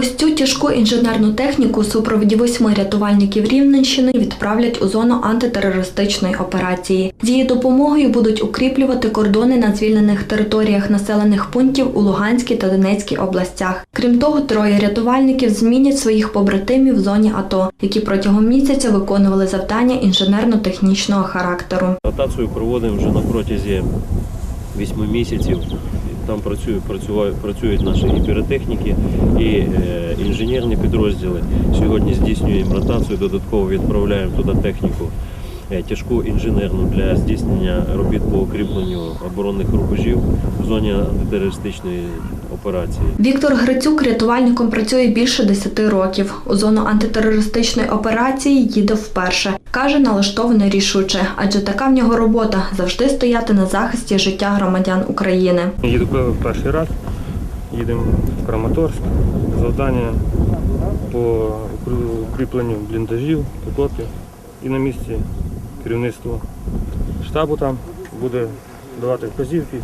Ось цю тяжку інженерну техніку у супроводі восьми рятувальників Рівненщини відправлять у зону антитерористичної операції. З її допомогою будуть укріплювати кордони на звільнених територіях населених пунктів у Луганській та Донецькій областях. Крім того, троє рятувальників змінять своїх побратимів в зоні АТО, які протягом місяця виконували завдання інженерно-технічного характеру. Ротацію проводимо вже на протязі 8 місяців. Там працюють, працюють, працюють наші і піротехніки, і е, інженерні підрозділи. Сьогодні здійснюємо ротацію, додатково відправляємо туди техніку тяжку інженерну для здійснення робіт по укріпленню оборонних рубежів в зоні антитерористичної операції. Віктор Грицюк рятувальником працює більше 10 років. У зону антитерористичної операції їде вперше. Каже, налаштований рішуче, адже така в нього робота завжди стояти на захисті життя громадян України. Їду пе- перший раз, їдемо в Краматорськ. Завдання по укрі- укріпленню бліндажів, окопів. І на місці керівництво штабу там буде давати вказівки,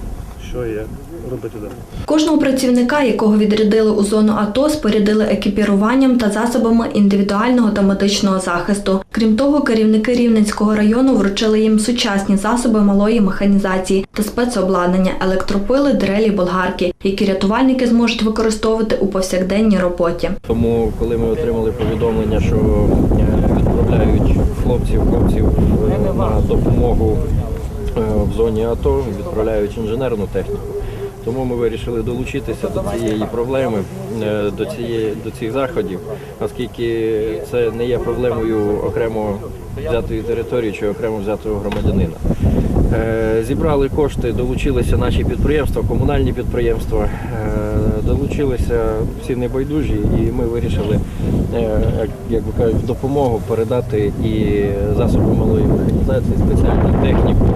що і як робити далі. Кожного працівника, якого відрядили у зону АТО, спорядили екіпіруванням та засобами індивідуального та медичного захисту. Крім того, керівники Рівненського району вручили їм сучасні засоби малої механізації та спецобладнання, електропили, дрелі, болгарки, які рятувальники зможуть використовувати у повсякденній роботі. Тому, коли ми отримали повідомлення, що е, відправляють хлопців, хлопців е, на допомогу в зоні АТО, відправляють інженерну техніку. Тому ми вирішили долучитися до цієї проблеми, е, до цієї до цих заходів, оскільки це не є проблемою окремо взятої території чи окремо взятого громадянина. Е, Зібрали кошти, долучилися наші підприємства, комунальні підприємства, е, долучилися всі небайдужі, і ми вирішили, е, як- би кажуть, допомогу передати і засоби малої механізації, спеціальну техніку,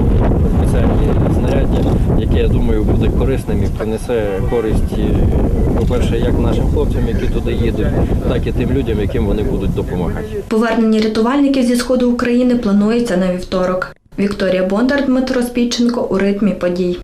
спеціальні знаряддя, яке я думаю буде корисним і принесе користь, по-перше, як нашим хлопцям, які туди їдуть, так і тим людям, яким вони будуть допомагати. Повернення рятувальників зі сходу України планується на вівторок. Вікторія Бондар, Дмитро Спіченко у ритмі подій.